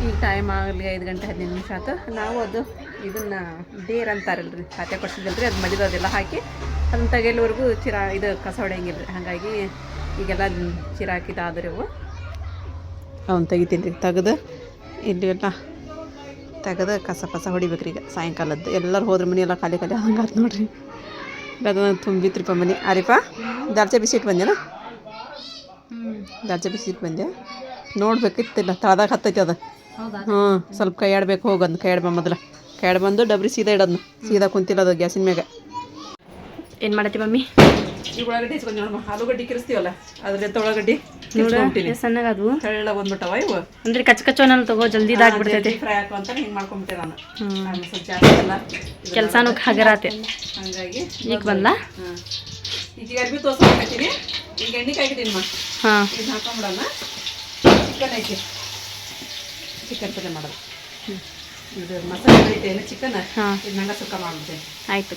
ಈಗ ಟೈಮ್ ಆಗಲಿ ಐದು ಗಂಟೆ ಹದಿನೈದು ನಿಮಿಷ ಆಯ್ತು ನಾವು ಅದು ಇದನ್ನು ಡೇರ್ ಪಾತ್ರೆ ಕೊಡ್ಸಿದ್ದಲ್ಲ ರೀ ಅದು ಮಡಿದು ಅದೆಲ್ಲ ಹಾಕಿ ಅದನ್ನು ತೆಗೆಯಲ್ವರೆಗೂ ಚಿರ ಇದು ಕಸ ಹೊಡೆಯಂಗಿಲ್ಲ ರೀ ಹಾಗಾಗಿ ಈಗೆಲ್ಲ ಚಿರ ಅವು. ಅವ್ನು ತೆಗಿತೀನಿ ರೀ ತೆಗೆದು. ಇಲ್ಲಿ ಎಲ್ಲ ತೆಗೆದು ಕಸ ಕಸ ಹೊಡಿಬೇಕ್ರಿ ಈಗ ಸಾಯಂಕಾಲದ್ದು. ಎಲ್ಲರೂ ಹೋದ್ರೆ ಮನೆ ಎಲ್ಲ ಖಾಲಿ ಖಾಲಿ ಹಂಗಾತ್ ನೋಡ್ರಿ. ಅದನ್ನು ತುಂಬಿತ್ರಿಪ್ಪ ಮನೆ. ಅರಿಪ ದಾರ್ಜಾ ಬಿಸಿಟ್ ಬಂದೇನ? ಬಿಸಿಟ್ ಬಿಸಿ ಇಟ್ಟು ಬಂದೆ ನೋಡ್ಬೇಕಿತ್ತಿಲ್ಲ ತಳದಾಗ ಹತ್ತೈತಿ ಅದು. ಹ್ಞೂ ಸ್ವಲ್ಪ ಕೈ ಆಡಬೇಕು ಹೋಗೋದು ಕೈ ಆಡ್ಬ ಮೊದಲು. ಕೈ ಆಡ್ ಬಂದು ಡಬ್ರಿ ಸೀದಾ ಇಡೋದು ಸೀದಾ ಕುಂತಿಲ್ಲ ಅದು ಗ್ಯಾಸಿನ ಮ್ಯಾಗ. ಏನು ಮಾಡತ್ತಿ ಮಮ್ಮಿ? ಈ ಉಳ್ಳಾಗಡ್ಡಿ ಇಸ್ಕೊಂಡು ನೋಡಮ್ಮ ಆಲೂಗಡ್ಡಿ ಕಿರಿಸ್ತೀವಲ್ಲ ಅದ್ರಿಂದ ಉಳ್ಳಾಗಡ್ಡಿ ನೋಡ ಕಿರ್ಸ್ಕೊಂಬಿಟ್ಟಿನಿ. ಸಣ್ಣಗ ಅದು ತೆಳ್ಳಗೆ ಬಂದ್ಬಿಟ್ಟವ ಇವು. ಅಂದ್ರೆ ಕಚ್ಚ ಕಚ್ಚೋನಲ್ಲ ತಗೋ ಜಲ್ದಿ ಇದಾಗ್ಬಿಡ್ತೈತಿ ಫ್ರೈ ಹಾಕು ಅಂತ ಹಿಂಗೆ ಮಾಡ್ಕೊಂಬಿಟ್ಟೆ ನಾನು. ಹ್ಮ್. ಸ್ವಲ್ಪ ಜಾಸ್ತಿ ಅಲ್ಲ. ಕೆಲಸನೂ ಹಗರಾತೆ. ಹಂಗಾಗಿ ಈಗ ಬಂದ ಹಾಂ ಈಗ ಅರ್ಬಿ ತೋರ್ಸ್ಕೊಂಡ್ಬಿಡ್ತೀನಿ ಈಗ ಎಣ್ಣೆ ಕಾಯ್ಕಿದ್ದೀನಿ ಮಾ. ಹಾ. ಇದನ್ನ ಹಾಕೊಂಬಿಡೋಣ. ಚಿಕನ್ ಐತಿ. ಚಿಕನ್ ಪಲ್ಯ ಮಾಡೋದು ಇದು ಮಸಾಲೆ ಚಿಕನ್ ಹಾಂ. ಇದನ್ನ ಸುಕ್ಕ ಮಾಡ್ಬಿಡ್ತೇನೆ ಆಯ್ತು.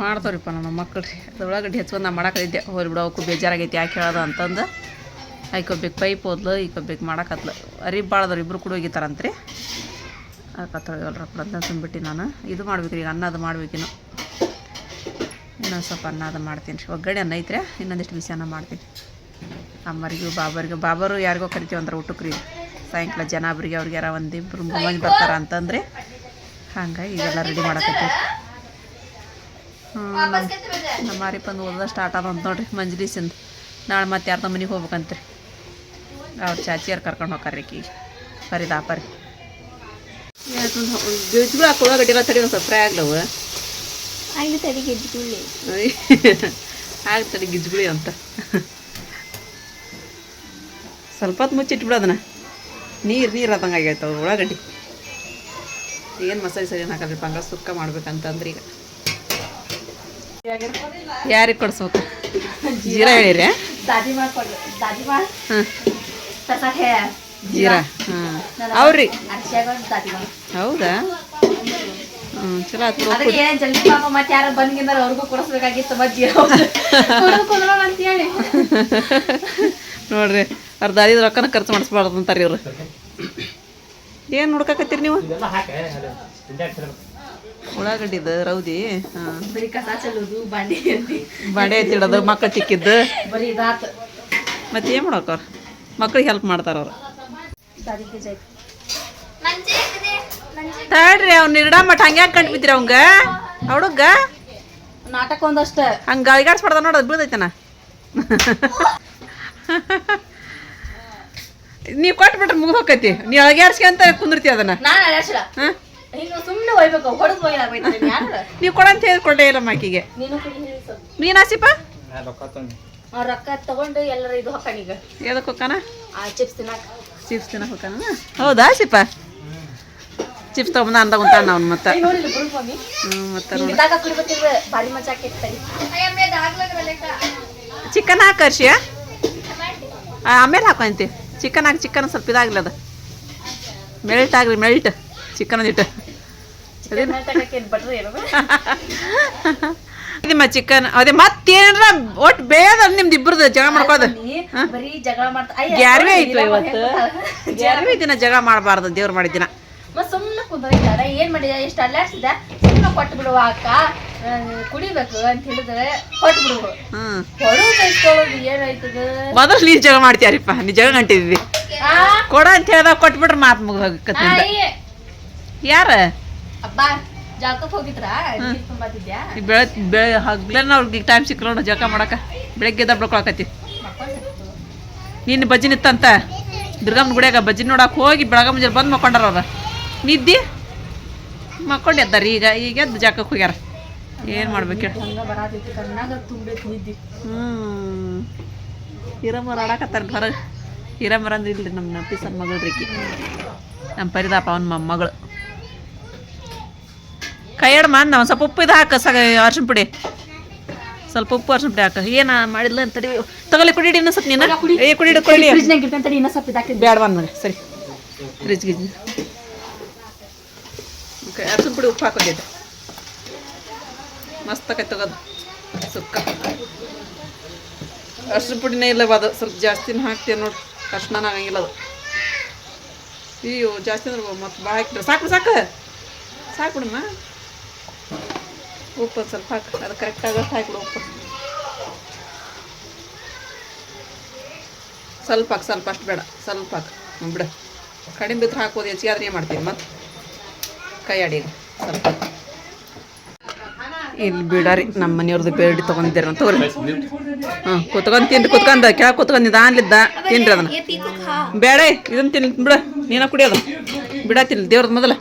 ಮಾಡ್ತಾವ್ರಿಪ್ಪ ನಮ್ಮ ಮಕ್ಕಳು ರೀ ಅದು ಹೆಚ್ಚು ಹೆಚ್ಕೊಂಡು ನಾ ಮಾಡಾಕಿದ್ದೆ ಹೋರಿ ಬಿಡು ಅವಕ್ಕೂ ಬೇಜಾರಾಗೈತಿ ಯಾಕೆ ಹೇಳೋದು ಅಂತಂದು. ಆಯ್ಕೊಬೇಕು ಪೈಪ್ ಹೋದ್ಲು ಈಕೊಬೇಕು ಮಾಡಾಕತ್ಲು ಅರಿಬ್ ಭಾಳದವ್ರು ಇಬ್ರು ಕೂಡ ಹೋಗಿತಾರಂತ್ರಿ ಅದಕ್ಕೆ ತೊಳೆಯಲ್ರಪ್ಪ ಅಂತ ತುಂಬಿಟ್ಟು ನಾನು. ಇದು ಮಾಡ್ಬೇಕು ಈಗ ಅನ್ನ ಅದು ಮಾಡ್ಬೇಕಿನ್ನು ಇನ್ನೊಂದು ಸ್ವಲ್ಪ ಅನ್ನ ಅದು ಮಾಡ್ತೀನಿ ರೀ. ಒಗ್ಗರಣೆ ಅನ್ನ ಐತ್ರಿ ಇನ್ನೊಂದಿಷ್ಟು ಬಿಸಿ ಅನ್ನ ಮಾಡ್ತೀನಿ. ಅಮ್ಮರಿಗೂ ಬಾಬರಿಗೂ ಬಾಬರು ಯಾರಿಗೋ ಕರಿತೀವಿ ಅಂದ್ರೆ ಊಟಕ್ಕೆ ರೀ ಸಾಯಂಕಾಲ ಜನ ಅವ್ರಿಗೆ ಯಾರ ಒಂದಿಬ್ರು ಮಂದಿ ಬರ್ತಾರ ಅಂತಂದ್ರೆ ಹಂಗಾಗಿ ಇದೆಲ್ಲ ರೆಡಿ ಮಾಡಕತ್ತೀವಿ. ನಮ್ಮ ಮಾರಿಪ್ಪಂದು ಓದೋದ ಸ್ಟಾರ್ಟ್ ಆದ ಅಂತ ನೋಡ್ರಿ ಮಂಜ್ಲೀಸಿಂದ ನಾಳೆ ಮತ್ತೆ ಯಾರ್ದ ಮನೆಗೆ ಹೋಗ್ಬೇಕಂತ್ರಿ. ಅವ್ರ ಚಾಚಿಯರ್ ಕರ್ಕೊಂಡು ಹೋಗ್ರಿ ಈಗ. ಬರೀ ದಾಪರಿ ಗಿಜ್ಗಳು ಹಾಕಿ ಉಳ್ಳಾಗಡ್ಡಿ ತಡಿ ಒಂದು ಸ್ವಲ್ಪ ಫ್ರೈ ಆಗ್ಲವ ಅಲ್ಲಿ ತಡಿ ಗೆದ್ದುಕೊಳ್ಳಿ ಆಗ್ತಡಿ ಗಿಜ್ಗುಳಿ ಅಂತ. ಸ್ವಲ್ಪ ಹೊತ್ತು ಮುಚ್ಚಿಟ್ಬಿಡು ಅದನ್ನ. ನೀರು ನೀರು ಆದಂಗೆ ಆಗೈತೆ ಅವ್ರು ಉಳ್ಳಾಗಡ್ಡಿ. ಏನು ಮಸಾಲೆ ಸರಿ ಹಾಕಲ್ರಿ ಪಂಗಾ? ಸುಕ್ಕ ಮಾಡ್ಬೇಕಂತಂದ್ರೆ ಈಗ. ಯಾರಿಗೆ ಕೊಡ್ಸೋಕ ಜೀರಾ ಹೇಳಿರಿ ಹಾಂ? ಜೀರಾ. ಹಾಂ. ಅವ್ರಿ? ಹೌದಾ? ಹ್ಞೂ ಚಲೋ ಆಯ್ತು ಜಲ್ದಿ ಪಾಪ ಮತ್ತೆ ಯಾರು ಬಂದ್ಗಿಂದ್ರೆ ಅವ್ರಿಗೂ ಕೊಡಿಸ್ಬೇಕಾಗಿತ್ತು ಮಜ್ಜಿ ಅಂತ ಹೇಳಿ ನೋಡ್ರಿ ಅರ್ಧ ಐದು ರೊಕ್ಕನ ಖರ್ಚು ಮಾಡಿಸ್ಬಾರ್ದು ಅಂತಾರೆ ಇವ್ರು. ಏನು ನೋಡ್ಕಾಕತ್ತೀರಿ ನೀವು? ಉಳ್ಳಾಗಡ್ಡಿದ ರೌದಿ ಬಾಂಡಿ ಎತ್ತಿಡೋದು ಮಕ್ಕಳು ಚಿಕ್ಕಿದ್ದು ಬರೀ ಇದಾತ್. ಮತ್ತೆ ಏನು ಮಾಡೋಕವ್ರು ಮಕ್ಳಿಗೆ ಹೆಲ್ಪ್ ಮಾಡ್ತಾರೆ ಅವ್ರು. ತಡ್ರಿ ಅವ್ನು ಇಡ ಮಟ್ಟ ಹಂಗ್ಯಾಕೆ ಕಂಡು ಬಿದ್ದಿರಿ ಅವಂಗ? ಹುಡುಗ ನಾಟಕ ಒಂದಷ್ಟ. ಹಂಗೆ ಗಾಳಿಗಾಡ್ಸ್ಬಾರ್ದ ನೋಡೋದು ಬೀಳ್ದೈತನ? ನೀವು ಕೊಟ್ಬಿಟ್ರೆ ಮುಗಿದು ಹೋಗತಿ ನೀ ಅಳಗ್ಯಾಡ್ಸ್ಕೊಂತ ಕುಂದಿರ್ತಿ ಅದನ್ನ. ಸುಮ್ಮನೆ ಒಯ್ಬೇಕು ಹೊಡೆದು ನೀವು ಕೊಡಂತ ಹೇಳಿ ಕೊಟ್ಟೆ ಇಲ್ಲ ಮಾಕಿಗೆ ನೀನು ಕುಡಿ ಹೇಳಿ ಸ್ವಲ್ಪ ನೀನು ಆಸಿಪ ಆ ರೊಕ್ಕ ತಗೊಂಡು ಎಲ್ಲರ ಇದು ಹಾಕಣ ಈಗ. ಎದಕ್ಕೆ ಹೋಗ್ಕಾನ ಆ ಚಿಪ್ಸ್ ತಿನ್ನಾಕ. ಚಿಪ್ಸ್ ತಿನ್ನಕ್ಕೆ ಹೋಗ್ಕಾನ ಹೌದಾ ಆಸಿಪ ಚಿಪ್ಸ್ ತೊಗೊಂಬಂದ ಅಂದ ಉಂಟಾನ ಅವ್ನು ಮತ್ತೆ. ಮತ್ತೆ ಚಿಕನ್ ಹಾಕರ್ಷಿಯ ಆಮೇಲೆ ಹಾಕೊಂತಿ ಚಿಕನ್ ಹಾಕಿ ಚಿಕನ್ ಸ್ವಲ್ಪ ಇದಾಗಲಿ ಅದು. ಮೆಲ್ಟ್ ಆಗಲಿ ಮೆಲ್ಟ್ ಚಿಕನ್ ಒಂದಿಟ್ಟು. ನಿಮ್ಮ ಚಿಕನ್ ಅದೇ ಮತ್ತೇನಾರ ಒಟ್ಟು ಬೇದ ನಿಮ್ದು ಇಬ್ಬರದು ಜಗಳ ಮಾಡ್ಕೋದು ಗ್ಯಾರ್ವಿ ಐತಿ ಇವತ್ತು. ಗ್ಯಾರ್ವಿ ಯಾರು ದಿನ ಜಗಳ ಮಾಡಬಾರ್ದು ದೇವ್ರು ಮಾಡಿದ ದಿನ. ಸುಮ್ಮನೆ ಏನ್ ಮಾಡಿದ ಎಷ್ಟು ಅಲ್ಲಾಡ್ಸಿದ ಕೊಟ್ಟು ಬಿಡುವ ಅಕ್ಕ ಕುಡಿಬೇಕು ಅಂತ ಹೇಳಿದ್ರೆ ಕೊಟ್ಟು ಬಿಡುವ ಹ್ಞೂ ಕೊಡು ಕೈಕೊಳ್ಳೋದು ಏನಾಯ್ತದ? ಮೊದಲು ನೀ ಜಗಳ ಮಾಡ್ತೀಯಾರಿಪ್ಪ ನೀ ಜಗಳ ಗಂಟಿದ್ವಿ ಕೊಡ ಅಂತ ಹೇಳ್ದಾಗ ಕೊಟ್ಬಿಟ್ರೆ ಮಾತು ಮುಗಿದ ಆಯ್. ಯಾರ? ಅಬ್ಬ ಜಾಕಕ್ ಹೋಗಿದ್ರಾ? ಬೆಳೆ ಬೆಳೆ ಹಗ್ಲನ್ನ ಅವ್ರಿಗೆ ಟೈಮ್ ಸಿಕ್ಕಲ್ಲ ಜಳಕ ಮಾಡಕ. ಬೆಳಗ್ಗೆ ಎದ್ದ ನಿನ್ನ ನೀನು ಬಜ್ಜಿ ನಿತ್ತಂತ. ದುರ್ಗಮ್ಮನ ಗುಡಿಯಾಗ ಬಜ್ಜಿ ನೋಡಕ್ಕೆ ಹೋಗಿ ಬೆಳಗ್ಗೆ ಮುಂಜಾನೆ ಬಂದು ಮಕ್ಕೊಂಡಾರ ಅವ್ರ. ನಿದ್ದಿ ಮಕ್ಕೊಂಡು ಎದ್ದಾರ ಈಗ ಈಗ ಎದ್ದು ಜಾಕಕ್ಕೆ ಹೋಗ್ಯಾರ. ಏನು ಮಾಡ್ಬೇಕು ಹ್ಞೂ ಹಿರಮ್ಮರ ಆಡಕತ್ತಾರ ಹೊರಗೆ ಹಿರಮರ ಅಂದ್ರೆ ಇಲ್ರಿ ನಮ್ಮ ನಪೀಸನ್ ಮಗಳು ರೀಕಿ ನಮ್ಮ ಪರಿದಾಪ ಅವನ ಮೊಮ್ಮಗಳು ಕೈಯಡ ಎಡಮ್ಮ ನಾವು ಒಂದು ಸ್ವಲ್ಪ ಉಪ್ಪು ಇದು ಹಾಕ ಸಗ ಅರ್ಶಿನ ಪುಡಿ. ಸ್ವಲ್ಪ ಉಪ್ಪು ಅರ್ಶಿನ ಪುಡಿ ಹಾಕ. ಏನ ಮಾಡಿಲ್ಲ ಅಂತ ತಡಿ. ತಗೊಳ್ಳಿ ಕುಡಿಡಿ ಇನ್ನೂ ಸ್ವಲ್ಪ ನೀನು. ಏ ಕುಡಿಡು ಕುಡಿ ಬೇಡವಾ ಬಂದ ಸರಿ. ಫ್ರಿಜ್ ಗಿಜ್ ಅರ್ಶಿನ ಪುಡಿ ಉಪ್ಪು ಹಾಕೊಂಡಿದ್ದೆ. ಮಸ್ತ್ ಆಕೈತೆ ತಗೋದು ಸುಕ್ಕ. ಅರ್ಶಿನ ಪುಡಿನೇ ಇಲ್ಲ ಅದು. ಸ್ವಲ್ಪ ಜಾಸ್ತಿನ ಹಾಕ್ತೀವಿ ನೋಡಿ. ಅರ್ಶಿನ ಆಗಂಗಿಲ್ಲ ಅದು. ಅಯ್ಯೋ, ಜಾಸ್ತಿ ಅಂದ್ರೆ ಮತ್ತೆ ಭಾಳ ಹಾಕಿದ್ರೆ ಸಾಕು ಸಾಕು. ಸಾಕು ಬಿಡಮ್ಮ ಉಪ್ಪು ಸ್ವಲ್ಪ ಹಾಕು. ಅದು ಕರೆಕ್ಟಾಗಿ ಹಾಕಿಬಿಡು ಉಪ್ಪು. ಸ್ವಲ್ಪ ಹಾಕು, ಸ್ವಲ್ಪ ಅಷ್ಟು ಬೇಡ. ಸ್ವಲ್ಪ ಹಾಕು. ಬಿಡು. ಕಡಿಮೆ ಬಿದ್ರೆ ಹಾಕೋದು ಹೆಚ್ಚಿಗೆ ಆದ್ರೆ ಏನು ಮಾಡ್ತೀನಿ ಮತ್ತೆ ಕೈ ಸ್ವಲ್ಪ. ಇಲ್ಲಿ ಬಿಡಾರಿ ನಮ್ಮ ಮನೆಯವ್ರದ್ದು ಬೇಡಿ ತೊಗೊಂಡಿದ್ದೀರ ಅಂತ ತಗೋರಿ. ಹಾಂ, ಕುತ್ಕೊಂಡ್ ತಿನ್ರಿ, ಕುತ್ಕೊಂಡ ಕೆಳಗೆ ಕುತ್ಕೊಂಡಿದ್ದ ನಿಧಾನ್ಲಿದ್ದ. ತಿನ್ರಿ ಅದನ್ನ. ಬೇಡ ಇದನ್ನ ತಿನ್, ಬಿಡ, ನೀನ ಕುಡಿಯೋದು ಬಿಡ, ತಿನ್ ದೇವ್ರದ್ದು ಮೊದಲ.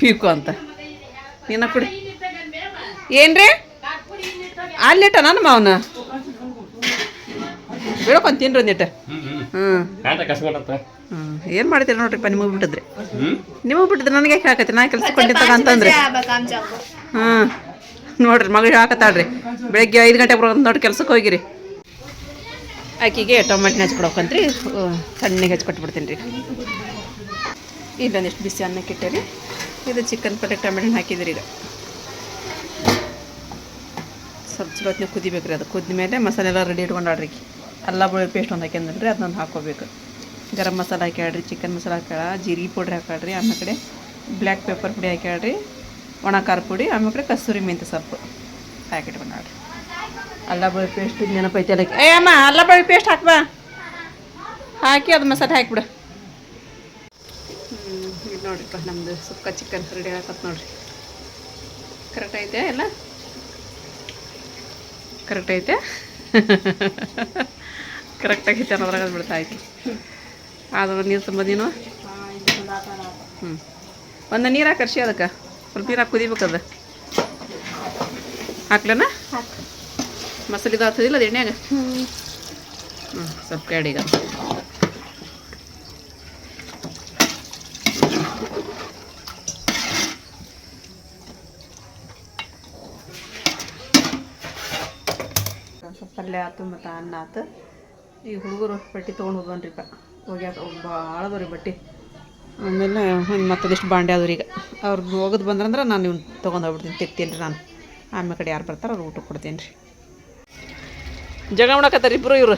ಪೀಕು ಅಂತ. ನೀನ ಕುಡಿ. ಏನ್ರಿ? ಅಲ್ಲಿಟ್ಟ ನಾನು ಮಾವನ? ಬಿಡಕೊಂಡ್ ತಿನ್ರಿ ಒಂದಿಟ್ಟ ಹ್ಞೂ ಏನು ಮಾಡ್ತೀರ ನೋಡ್ರಿಪ್ಪ ನಿಮಗೆ ಬಿಟ್ಟಿದ್ರಿ? ನಿಮಗೆ ಬಿಟ್ಟಿದ್ರೆ ನನಗೆ ಯಾಕೆ ಹಾಕತ್ತೆ ನಾ ಕೆಲಸ ಕೊಂಡಿದ್ದಾಗ ಅಂತಂದ್ರೆ. ಹಾಂ ನೋಡ್ರಿ ಮಗಳು ಹಾಕತ್ತಾಳ್ರಿ. ಬೆಳಗ್ಗೆ ಐದು ಗಂಟೆಗೆ ಬರೋ ನೋಡಿ ಕೆಲ್ಸಕ್ಕೆ ಹೋಗಿರಿ. ಆಕಿಗೆ ಟೊಮೆಟೊ ಹಚ್ಕೊಡೋಕಂತ್ರಿ ಸಣ್ಣಗೆ ಹಚ್ಕೊಟ್ಬಿಡ್ತೀನಿ ರೀ ಇಲ್ಲೊಂದಿಷ್ಟು ಬಿಸಿ ಅನ್ನಕ್ಕೆ ರೀ ಇದು ಚಿಕನ್ ಪಲ್ಯ ಟೊಮೆಟೊ ಹಾಕಿದ್ರಿ ಈಗ. ಸ್ವಲ್ಪ ಚಲೋ ಹೊತ್ತಿನ ಕುದಿಬೇಕು ರೀ ಅದು. ಕುದ್ದ ಮೇಲೆ ಮಸಾಲೆ ಎಲ್ಲ ರೆಡಿ ಇಟ್ಕೊಂಡಾಡ್ರಿ ಅಲ್ಲ ಬೆಳ್ಳುಳ್ಳಿ ಪೇಸ್ಟ್ ಒಂದು ಹಾಕ್ಯಂದ್ರಿ ಅದನ್ನೊಂದು ಹಾಕ್ಕೋಬೇಕು. ಗರಂ ಮಸಾಲ ಹಾಕ್ಯಾಡ್ರಿ ಚಿಕನ್ ಮಸಾಲ ಹಾಕ್ಯಾಳ ಜೀರಿಗೆ ಪೌಡ್ರ್ ಹಾಕ್ಯಾಡ್ರಿ ಆಮೇಲೆ ಕಡೆ ಬ್ಲ್ಯಾಕ್ ಪೆಪ್ಪರ್ ಪುಡಿ ಹಾಕ್ಯಾಡ್ರಿ ಒಣ ಖಾರ ಪುಡಿ ಆಮೇಲೆ ಕಡೆ ಕಸ್ತೂರಿ ಮೆಂತ್ಯ ಸೊಪ್ಪು ಪ್ಯಾಕೆಟ್ ಅಲ್ಲ ಬೆಳ್ಳುಳ್ಳಿ ಪೇಸ್ಟ್ ನೆನಪೈತೆ ಅದಕ್ಕೆ. ಏ ಅಮ್ಮ ಅಲ್ಲ ಪೇಸ್ಟ್ ಹಾಕ್ಬಾ ಹಾಕಿ ಅದು ಮಸಾಲೆ ಹಾಕಿಬಿಡು ಹ್ಞೂ ಇದು ನೋಡ್ರಿಪ್ಪ ನಮ್ಮದು ಸುಕ್ಕ ಚಿಕನ್ ರೆಡಿ ಹಾಕತ್ ನೋಡ್ರಿ. ಕರೆಕ್ಟ್ ಐತೆ ಎಲ್ಲ? ಕರೆಕ್ಟ್ ಐತೆ? ಕರೆಕ್ಟಾಗಿ ಚೆನ್ನಾಗಿ ಬಿಡ್ತಾ ಐತಿ ಆದ್ರೆ ನೀರು ತುಂಬ ನೀನು ಹ್ಞೂ ಒಂದು ನೀರು ಹಾಕರ್ಸಿ ಅದಕ್ಕೆ. ಸ್ವಲ್ಪ ನೀರು ಹಾಕಿ ಕುದಿಬೇಕದ ಹಾಕ್ಲನ? ಮಸಾಲೆ ಇದು ಆಗ್ತದಿಲ್ಲ ಅದು ಎಣ್ಣೆಯಾಗ? ಹ್ಞೂ ಸ್ವಲ್ಪ ಕಡಿಗ ಸ್ವಲ್ಪ ಪಲ್ಯ ಆಯ್ತು ಮತ್ತು ಅನ್ನ ಆತು. ಈಗ ಹುಡುಗರು ರೊಟ್ಟಿ ತೊಗೊಂಡು ಹೋಗೋನ್ರಿಪ್ಪ ಹೋಗ್ಯಾಕ ಭಾಳ ರೀ ಬಟ್ಟೆ. ಆಮೇಲೆ ಮತ್ತೊಂದಿಷ್ಟು ಬಾಂಡೆ ಅದಾವ್ರಿ ಈಗ. ಅವ್ರು ಹೋಗೋದು ಬಂದ್ರಂದ್ರೆ ನಾನು ಇವ್ನು ತೊಗೊಂಡು ಹೋಗ್ಬಿಡ್ತೀನಿ ತೆಗ್ತೀನಿ ರೀ ನಾನು. ಆಮೇಲೆ ಕಡೆ ಯಾರು ಬರ್ತಾರೆ ಅವ್ರು ಊಟಕ್ಕೆ ಕೊಡ್ತೀನಿ ರೀ. ಜಗ ಮಾಡಕತ್ತಾರೆ ಇಬ್ಬರು ಇವರು?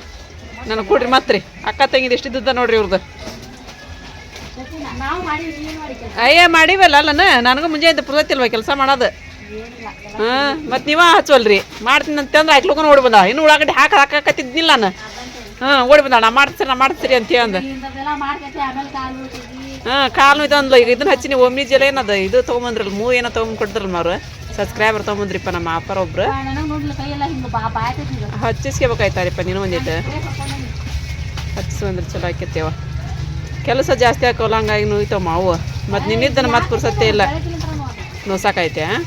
ನನಗೆ ಕೊಡ್ರಿ ಮತ್ತೆ ರೀ. ಅಕ್ಕ ತಂಗಿದ ಎಷ್ಟಿದ್ದ ನೋಡ್ರಿ ಇವ್ರದ್ದು ನಾವು ಮಾಡಿದ್ವಿ ಏನ್ ಮಾಡಿ ಅಯ್ಯ ಮಾಡಿವಲ್ಲ ಅಲ್ಲನ? ನನಗೂ ಮುಂಜಾನೆ ಪುರ್ತೈತಿಲ್ವ ಕೆಲಸ ಮಾಡೋದು? ಹಾಂ ಮತ್ತು ನೀವ ಹಚ್ಚುವಲ್ರಿ. ಮಾಡ್ತೀನಿ ಅಂತಂದ್ರೆ ಹಾಕ್ಲಕ್ಕೂ ನೋಡಿ ಬಂದ ಇನ್ನು ಉಳ್ಳಾಗಡ್ಡಿ ಹಾಕಿ ಹಾಕಕತ್ತಿದ್ನಿಲ್ಲ ನಾನು. ಹಾಂ ಓಡಿ ಬಂದಾಳ. ನಾ ಮಾಡ್ತೀರಿ ನಾ ಮಾಡ್ತೀರಿ ಅಂತ ಅಂದ. ಹಾಂ ಕಾಲು ಇದು ಅಂದ್ಲು ಈಗ ಇದನ್ನ ಹಚ್ಚಿನಿ ಒಮ್ಮಿ ಜಲ ಏನದ? ಇದು ತೊಗೊಂಬಂದ್ರಲ್ಲ ಮೂ ಏನೋ ತೊಗೊಂಡ್ ಕೊಡ್ತಾರಲ್ಲ ಅವ್ರು ಸಬ್ಸ್ಕ್ರೈಬರ್ ತೊಗೊಂಬಂದ್ರಿಪ್ಪ ನಮ್ಮ ಅಪ್ಪರ ಒಬ್ರು. ಹಚ್ಚಿಸ್ಕೋಬೇಕಾಯ್ತಾರಿಪ್ಪ ನೀನು ಒಂದಿಟ್ಟು ಹಚ್ಚಿಸು ಅಂದ್ರೆ ಚಲೋ ಆಕೈತೇವ ಕೆಲಸ ಜಾಸ್ತಿ ಹಾಕೋಲ್ಲ ಹಂಗಾಗಿ ನೋಯ್ತವ ಮಾವು. ಮತ್ತು ನಿನ್ನಿದ್ದನ್ನು ಮತ್ತೆ ಪುರ್ಸತ್ತೆ ಇಲ್ಲ. ನೋಸಾಕೈತೆ ಹ್ಞೂ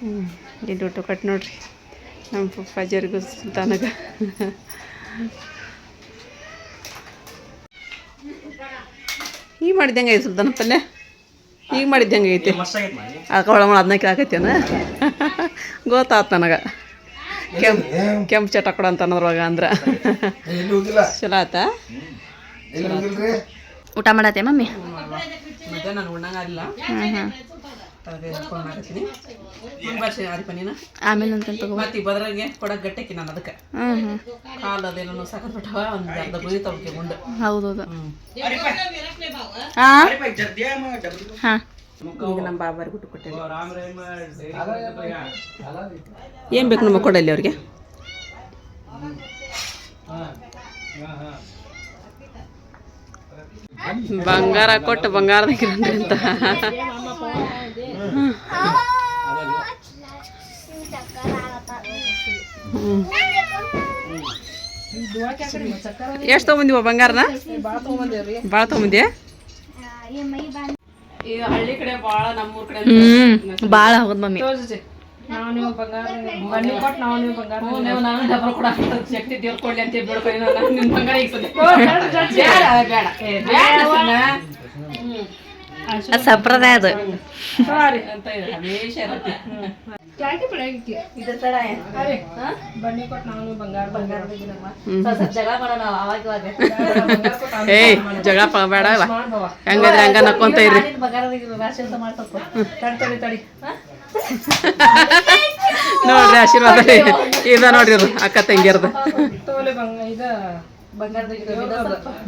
ಹ್ಞೂ ಇದು ಊಟ ಕಟ್ ನೋಡ್ರಿ. ನಮ್ಮ ಪಪ್ಪಾಜಿಯರಿಗೂ ಸುಲ್ತಾನಗ. ಈಗ ಮಾಡಿದ್ದಂಗೆ ಐತೆ ಸುಲ್ತಾನ ಪಲ್ಯ. ಈಗ ಮಾಡಿದ್ದಂಗೆ ಐತಿ. ಅಕ್ಕ ಒಳಗೆ ಅದನ್ನ ಕೇಳಾಕತ್ತೇನ ಗೊತ್ತಾತು ನನಗೆ. ಕೆಂಪ್ ಕೆಂಪು ಚಟ ಕೊಡ ಅಂತ ಅನ್ನೋದ್ರೊಳಗೆ ಅಂದ್ರೆ. ಚಲೋ ಆತಾ? ಊಟ ಮಾಡತ್ತೆ ಮಮ್ಮಿ? ಮತ್ತೆ ನಾನು ಫೋನ್ ಮಾಡತ್ತೀನಿ ನೀನು? ಆಮೇಲೆ ಅಂತ ತಗೋ. ಮತ್ತೆ ಬದ್ರಾಗೆ ಕೊಡಕ್ಕೆ ಗಟ್ಟೆಕಿ ನಾನು ಅದಕ್ಕೆ. ಹ್ಞೂ ಹ್ಞೂ ಕಾಲು ಅದೇನೋ ಸಾಕತ್ ಬಿಟ್ಟವ ಒಂದು ಅರ್ಧ ಗುಳಿ ತಗೋಕೆ ಗುಂಡು ಹೌದೌದು. ಹ್ಞೂ ಹಾಂ. ಹಾಂ ಈಗ ನಮ್ಮ ಬಾಬಾರಿಗೆ ಬಿಟ್ಟು ಕೊಟ್ಟೆ. ಏನು ಬೇಕು ನಮ್ಮ ಕೊಡಲ್ಲಿ ಅವ್ರಿಗೆ? ಬಂಗಾರ ಕೊಟ್ಟು ಬಂಗಾರದಾಗಿರನ್ರಿ ಅಂತ. ಎಷ್ಟು ತೊಗೊಂಬಂದಿವ ಬಂಗಾರನ? ಭಾಳ ತೊಗೊಂಬಂದಿ ಹಳ್ಳಿ ಕಡೆ ಭಾಳ ನಮ್ಮೂರ ಕಡೆ ಹ್ಞೂ ಭಾಳ ಹೌದು ಮಮ್ಮಿ ಹ್ಞೂ, ನೀವು ನಾನು ಡಬಲ್ ಕೊಡ ಶಕ್ತಿ ದೇವ್ರು ಕೊಡ್ಲಿ ಅಂತ ಬೇಡ್ಕೊಳ್ಳಿ ನಾನು ನಿನ್ನ ಬಂಗಾರ ಈಗ ಸದ್ಯ. ಬೇಡ ಬೇಡ ಏ, ಬೇಡ ಸಂಪ್ರದಾಯ ಅದು. ಸಾರಿ ಅಂತ ಇದೆ ಹಮೇಶ ಇರುತ್ತೆ. ಬಂಗಾರ ತಡ ಏನ್? ಹಾ? ಹ್ಮ್. ಏಯ್ ಜಗಳ ಬೇಡ. ಹೆಂಗಂದ್ರೆ ಹಂಗ ನಕ್ಕೊಂತ ಇರ್ರಿ. ಅಂತ ಮಾಡ್ತಪ್ಪ ತಡಿ ತಡಿ ತಡಿ. ನೋಡ್ರಿ ಆಶೀರ್ವಾದ ರೀ ಇದ ನೋಡ್ರಿ ಅದು ಅಕ್ಕ ತಂಗಿಯರ್ದು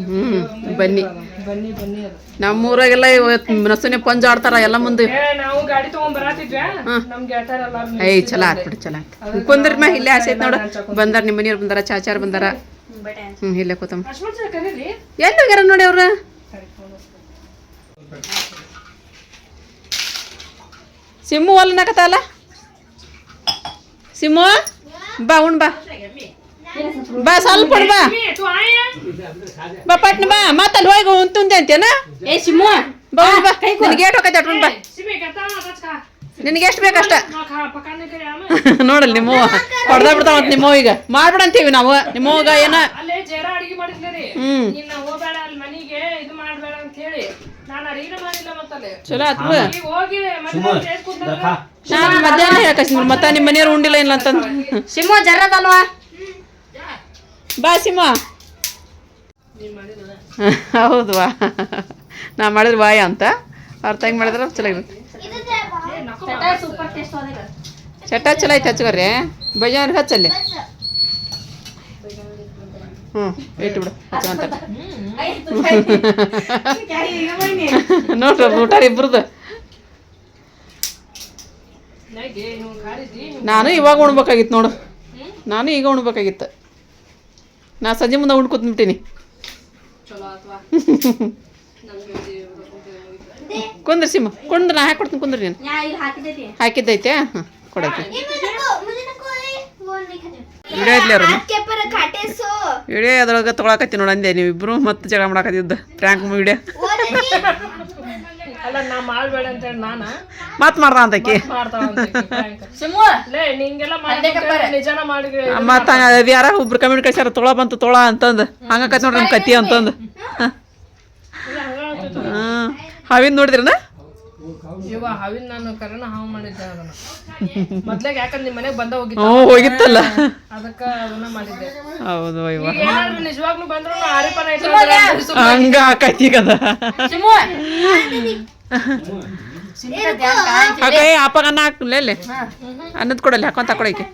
ಹ್ಮ್ ಬನ್ನಿ ಬನ್ನಿ ಬನ್ನಿ ಅದು ನಮ್ಮ ಊರಾಗೆಲ್ಲ ಇವತ್ತು ನಸುನೆ ಪಂಜ ಆಡ್ತಾರ ಎಲ್ಲ ಮುಂದೆ ಏ ನಾವು ಗಾಡಿ ತಗೊಂಡ್ ಬರಾತಿದ್ವಿ ನಮ್ ಗೆಳತಾರ ಏಯ್ ಚಲೋ ಆತ್ ಬಿಡು ಚಲೋ ಆತ್ ಕುಂದ್ರಿ ಮಾ ಇಲ್ಲೇ ಆಸೆ ಐತ್ ನೋಡು ಬಂದಾರ ನಿಮ್ಮ ಮನೆಯವ್ರು ಬಂದಾರ ಚಾಚಾರ ಬಂದಾರ ಹ್ಮ್ ಇಲ್ಲೇ ಕೂತಮ್ಮ ಎಲ್ಲಿ ಹೋಗ್ಯಾರ ನೋಡಿ ಅವ್ರು ಸಿಮ್ಮು ಅಲ್ಲನಕತ್ತಲ್ಲ ಸಿಮ್ಮು? ಬಾ ಉಣ್ ಬಾ. ಬಾ ಸ್ವಲ್ಪ ಬಾ. ತೂ ಆಯ ಬಾ. ಪಟ್ನ ಬಾ ಮತ್ತಲ್ಲಿ ಹೋಗಿ ಉಂತುಂದೆ ಅಂತೇನ ಏ ಸಿಮ್ಮು. ಬಾ ಉಣ್ ಬಾ. ನಿನಗೆ ಏಟ್ ಹೋಗತ್ತೆ ಅಟ್ಕೊಂಡ್ ಬಾ. ನಿನಗೆ ಎಷ್ಟು ಬೇಕಷ್ಟ? ನಾ ಖಾ ಪಕಾನೆ ಕರಿ ಆಮ. ನೋಡಲ್ ನಿಮ್ಮ ಹೊಡೆದ ಬಿಡ್ತಾವಂತ ನಿಮ್ಮ ಈಗ ಮಾಡ್ಬಿಡಂತೀವಿ ನಾವು ನಾವು. ಹೋಗ ಏನ? ಹ್ಮ್. ಚಲೋ ಆತ್ ಬಿಡು ನಾನು ಮಧ್ಯಾಹ್ನ ಹೇಳಕತ್ತೀನಿ ಮತ್ತೆ ನಿಮ್ಮ ಮನೆಯವ್ರು ಉಂಡಿಲ್ಲ ಇಲ್ಲ ಅಂತಂದು ಶಿಮು ಜರದಲ್ವಾ? ಬಾ ಸಿಂಹ ಹೌದು ವಾ ನಾ ಮಾಡಿದ್ರೆ ಬಾಯ ಅಂತ. ಅವ್ರ ತಂಗಿ ಮಾಡಿದ್ರೆ ಚಲೋ ಇರುತ್ತೆ ಸೂಪರ್ ಟೇಸ್ಟ್ ಚಟ್ಟ ಚಲೋ ಐತೆ ಹಚ್ಕೋರಿ ಬಜಾರ್ ಹಚ್ಚಲ್ಲಿ. ಹ್ಞೂ ಇಟ್ಬಿಡು ನೋಡ್ರಿ ಊಟ ಇಬ್ರದ್ದು ನಾನು ಇವಾಗ ಉಣ್ಬೇಕಾಗಿತ್ತು ನೋಡು. ನಾನು ಈಗ ಉಣ್ಬೇಕಾಗಿತ್ತು. ನಾ ಸಂಜೆ ಮುಂದೆ ಉಂಡು ಕೂತ್ಬಿಟ್ಟಿನಿ. ಚಲೋ ಆತ್ವಾ? ಕುಂದ್ರಿ ಸಿಮ್ಮ ಕುಂದ್ರ ನಾ ಹಾಕೊಡ್ತೀನಿ ಕುಂದ್ರಿ ನೀನು. ಹಾಕಿದ್ದೈತೆ. ಹಾಂ ಕೊಡೈತಿ. ವಿಡಿಯೋ ಐತ್ಲಿ ವಿಡಿಯೋ ಅದ್ರೊಳಗೆ ತೊಗೊಳಕತ್ತಿ ನೋಡಿ ಅಂದೆ ನೀವಿಬ್ರು ಮತ್ತೆ ಜಗಳ ಮಾಡಾಕತ್ತಿದ್ದು. ಪ್ರ್ಯಾಂಕ್ ವಿಡಿಯೋ ಅಲ್ಲ ನಾ ಮಾಡ್ಬೇಡ ಅಂತ ಹೇಳಿ ನಾನ ಮಾಡ್ದ ಅಂತಕಿ ನಿಜಾನ ಮಾಡಿ ಮತ್ತು ಅದು ಯಾರ ಒಬ್ರು ಕಮೆಂಟ್ ಕಳ್ಸ್ಯಾರ ತೊಳ ಬಂತು ತೊಳ ಅಂತಂದು. ಹಂಗಕತ್ ನೋಡ್ರಿ ನಮ್ಮ ಕತ್ತಿ ಅಂತಂದು. ಹಾಂ ಹಾವಿನ ನೋಡಿದ್ರನ? ಇವ ಹಾವಿನ ನಾನು ಕರೆನ ಹಾವು ಮಾಡಿದ್ದೆ ಅದನ್ನ. ಮೊದ್ಲಾಗ ಯಾಕಂದ್ರೆ ನಿಮ್ಮ ಮನೆಗೆ ಬಂದ ಹೋಗಿತ್ತು ಹ್ಞೂ ಹೋಗಿತ್ತಲ್ಲ? ಅದಕ್ಕ ಅದನ್ನ ಮಾಡಿದ್ದೆ. ಹೌದು ಏನಾದ್ರು ನಿಜವಾಗ್ಲೂ ಬಂದ್ರು ಆರಿಪನ ಇಟ್ಟು ಹಂಗ ಆಕೈತಿ ಈಗ ಅದ. ಶಿಮು ಹಾಕ ಅಪ್ಪಗ ಅನ್ನ ಹಾಕ್ಲೆ ಅಲ್ಲಿ ಅನ್ನದ ಕೊಡಲ್ಲ ಹಾಕೊಂತ ಕೊಡಕ್ಕೆ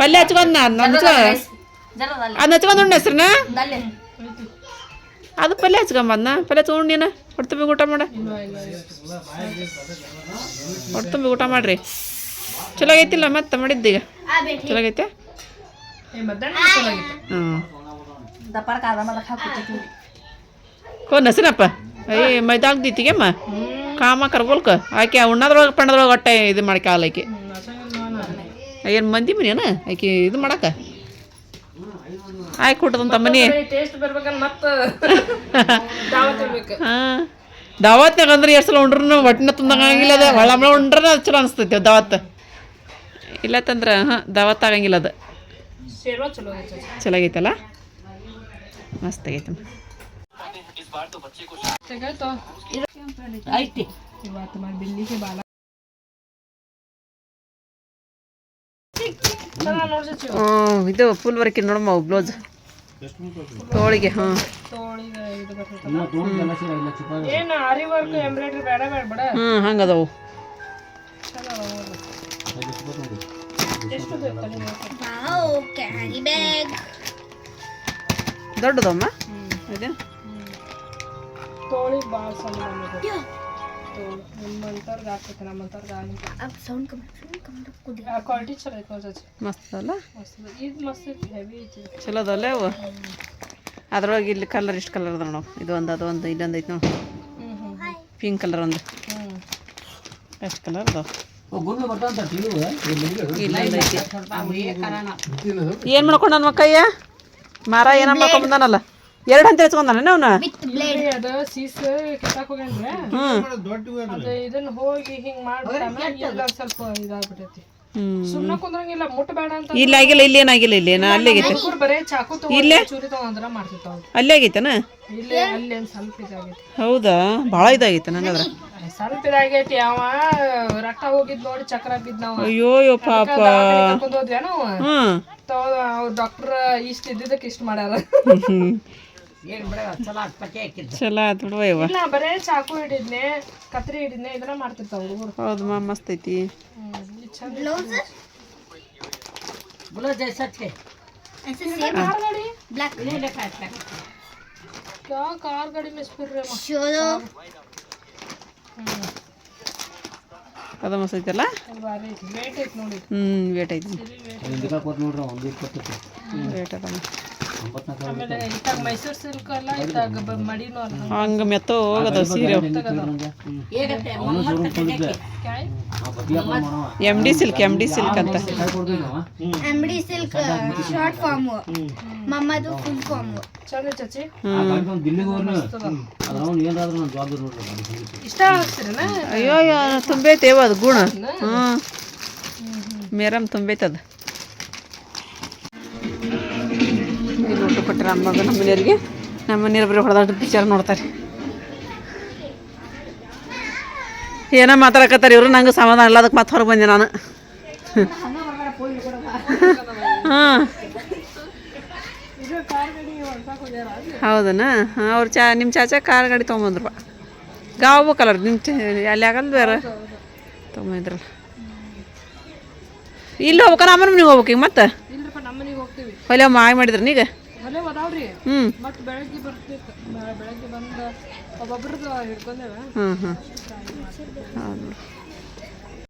ಪಲ್ಯ ಹಚ್ಕೊಂಡ್ ನಾನು ಜರದಲ್ಲ ಅದನ್ನ ಹಚ್ಕೊಂಡ್ ಉಣ್ಣ ಹೆಸ್ರನ್ನ? ಅದು ಪಲ್ಯ ಹಚ್ಕೊಂಬಂದ ಪಲ್ಯ ತೊಗೊಂಡು ನೀನು? ಬಿ ಊಟ ಮಾಡ. ಬಿ ಊಟ ಮಾಡ್ರಿ. ಚಲೋ ಆಗೈತಿಲ್ಲ ಮತ್ತೆ ಮಾಡಿದ್ದೀಗ ಚಲೋ ಹಾಕ್ಬಿಟ್ಟಿದ್ವಿ ಕೋ ನಸನಪ್ಪ. ಅಯ್ಯ ಮೈದಾಗ ದೀತಿಗೆಮ್ಮ. ಕಾಮ ಕರ್ಬೋಲ್ಕ ಆಕೆ ಉಣ್ಣದ್ರೊಳಗೆ ಪಣ್ಣದ್ರೊಳಗೆ ಹೊಟ್ಟೆ ಇದು ಮಾಡ್ಕ ಆಕಿ. ಏನು ಮಂದಿ ಮನೇನ ಆಕೆ ಇದು ಮಾಡಕ? ಆಯ್ಕೆ ಕೊಟ್ಟದಂತ ಮನಿ ಟೇಸ್ಟ್ ಬರ್ಬೇಕಂದ್ರೆ ಮತ್ತ ದಾವತ್ ಇರ್ಬೇಕು ಹಾಂ. ದಾವತ್ನಾಗ ಅಂದ್ರೆ ಎಷ್ಟು ಸಲ ಉಂಡ್ರು ಹೊಟ್ಟಿನ ಅದ ಅದು. ಹೊಳ ಉಂಡ್ರ ಚಲೋ ಅನಿಸ್ತೈತಿ ದಾವತ್. ಇಲ್ಲ ತಂದ್ರ ಹಾಂ ದಾವತ್ ಆಗಂಗಿಲ್ಲ ಅದು. ಚಲೋ ಆಗೈತಲ್ಲ? ಮಸ್ತ್ ಸಿಗಾಯ್ತು ಐತಿ. ಹ್ಞೂ ಇದು ಫುಲ್ ವರ್ಕ್ ನೋಡಮ್ಮ ಬ್ಲೌಸ್ ತೋಳಿಗೆ ಹಾಂ ತೋಳಿಗೆ ಇದು ಬರ್ತೈತಲ್ಲ ಏನು ತೋಳಿ ಎಂಬ್ರಾಯ್ಡ್ರಿ ಕ್ವಾಲಿಟಿ ಚಲೋ ಐತೆ ನೋಡ್ರಿ ಮಸ್ತ್ ಅಲ್ಲ? ಮಸ್ತ್ ಇದೆ. ಇದು ಮಸ್ತ್ ಐತಿ ಹೆವಿ ಐತಿ. ಚಲೋ ಅದಲ್ಲ ಅವು? ಅದ್ರೊಳಗೆ ಇಲ್ಲಿ ಕಲರ್ ಇಷ್ಟು ಕಲರ್ ಅದ ನೋಡು. ಇದು ಒಂದು ಅದು ಒಂದು ಇಲ್ಲೊಂದು ಐತೆ ನೋಡು. ಪಿಂಕ್ ಕಲರ್ ಒಂದು. ಎಷ್ಟು ಕಲರ್ ಅದಾವ? ಇಲ್ಲೊಂದು ಐತಿ. ಏನು ಮಾಡ್ಕೊಂಡು ನನ್ನ ಮಕ್ಕಯ್ಯ? ಮಾರ ಏನ ಮಾಡ್ಕೊಂಬಂದಾನಲ್ಲ ಎರಡು ಅವನು? ಇಲ್ರಿ ಅದ ಸೀಸ್ ಕಿತ್ತಾಕ್ ಹೋಗ್ಯಾನ್ರಿ ಅದ ಇದನ್ನ ಹೋಗಿ ಹಿಂಗ್ ಮಾಡ್ಬಿಟ್ಟಾನ ಇಲ್ಲ ಸ್ವಲ್ಪ ಇದಾಗ್ಬಿಟ್ಟೈತಿ. ಹ್ಞೂ ಸುಮ್ನ ಕುಂದ್ರಂಗಿಲ್ಲ ಅಂತ ಇಲ್ಲ ಆಗಿಲ್ಲ ಇಲ್ಲಿ ಏನಾಗಿಲ್ಲ ಇಲ್ಲಿ ಏನ ಅಲ್ಲೇ ಆಗೈತೆ. ಹುಡುಗರು ಬರೇ ಚಾಕು ತಗೊಂಡ್ ಚೂರಿ ತಗೊಂಡ್ರ ಮಾಡ್ತಿರ್ತಾವ ಅಲ್ಲೇ ಆಗೈತನ? ಇಲ್ಲೇ ಅಲ್ಲಿ ಒಂದ್ ಸ್ವಲ್ಪ ಇದಾಗೈತಿ. ಹೌದಾ? ಭಾಳ ಇದಾಗೈತೆ ನಂಗದ್ರ ಸ್ವಲ್ಪ ಇದಾಗೈತಿ ಅವ. ರಕ್ತ ಹೋಗಿದ್ ನೋಡಿ ಚಕ್ರ ಬಿದ್ದ ನಾವು. ಅಯ್ಯೋ ಪಾಪ. ಕರ್ಕೊಂಡ್ ಹೋದ್ವಿ ನಾವು? ಹ್ಞೂ ಅವ್ರ ಡಾಕ್ಟರ್ ಇಷ್ಟ ಇದ್ದಿದ್ದಕ್ಕೆ ಇಷ್ಟ ಮಾಡ್ಯಾರ. ಚಲೋ ಆತು ಬಿಡುವ ಇವ ಇಲ್ಲ ಬರೇ ಚಾಕು ಹಿಡಿದ್ನೆ ಕತ್ರಿ ಹಿಡಿದ್ನೆ ಇದನ್ನ ಮಾಡ್ತಿರ್ತಾವ ಹುಡುಗರು ಹೌದು ಮಾ ಮಸ್ತ್ ಐತಿ ब्लाउज ब्लाउज ऐसा थे ऐसे सेम ब्लैक क्या कार गाड़ी में फिर रहे हैं? शोलो ಅದು ಮಸ್ತ್ ಐತಲ್ಲ ಇದು ಭಾರಿ ಐತಿ ವೇಟ್ ಐತಿ ನೋಡಿ ಹ್ಞೂ ವೇಟ್ ಐತಿ ಇದಕ್ಕೆ ಕೊಟ್ಟು ನೋಡ್ರಿ ಒಂದು ಇಪ್ಪತ್ತು ವೇಟ್ ಅದ ಒಂಬತ್ತು ಹಂಗ ಮೆತ್ತ ಹೋಗದ ಸೀರೆ. M D silk M D silk ಅಂತ. ಎಂ ಸಿಲ್ಕ್ ಶಾರ್ಟ್ ಫಾರ್ಮ್ ಮಮ್ಮದು ಫುಲ್ ಫಾರ್ಮ್ ಇಷ್ಟ ಅಯ್ಯೋ ತುಂಬೈತೆ ಅದು ಗುಣ. ಹ್ಞೂ ಮೇರಮ್ ತುಂಬೈತದ ಕೊಟ್ಟರೆ ಅಮ್ಮಗೆ ನಮ್ಮ ಮನೆಯವರಿಗೆ. ನಮ್ಮ ಮನೆಯವ್ರು ಬರೀ ಹೊಡೆದಾಟ ಪಿಕ್ಚರ್ ನೋಡ್ತಾರೆ. ಏನೋ ಮಾತಾಡಕತ್ತಾರೆ ಇವರು ನಂಗೆ ಸಮಾಧಾನ ಇಲ್ಲ ಅದಕ್ಕೆ ಮತ್ತೆ ಹೊರಗೆ ಬಂದೆ ನಾನು. ಹಾಂ. ಹೌದನ? ಹಾಂ ಅವ್ರು ಚಾ ನಿಮ್ಮ ಚಾಚಾ ಕಾರ್ ಗಾಡಿ ತೊಗೊಂಬಂದ್ರು. ಗಾವು ಕಲರ್ ನಿಮ್ಮ ಅಲ್ಲಿ ಆಗಲ್ಲ ಬೇರೆ. ತೊಗೊಂಬಂದ್ರಲ್ಲ ಇಲ್ಲಿ ಹೋಗ್ಬೇಕ ನಮ್ಮ ಮನೆಗೆ ಹೋಗ್ಬೇಕು ಈಗ ಮತ್ತೆ? ಹೊಲೆ ಮಾಯ ಮಾಡಿದ್ರಿ ನೀಗ? ಹೊಲೆ ಅದಾವ್ರಿ. ಹ್ಞೂ ಮತ್ತೆ ಬೆಳಗ್ಗೆ ಬರ್ತಿತ್ತು. ಬೆಳಗ್ಗೆ ಬಂದ ಒಬ್ಬೊಬ್ರದ್ದು ಹಿಡ್ಕೊಂಡೇವ. ಹೌದು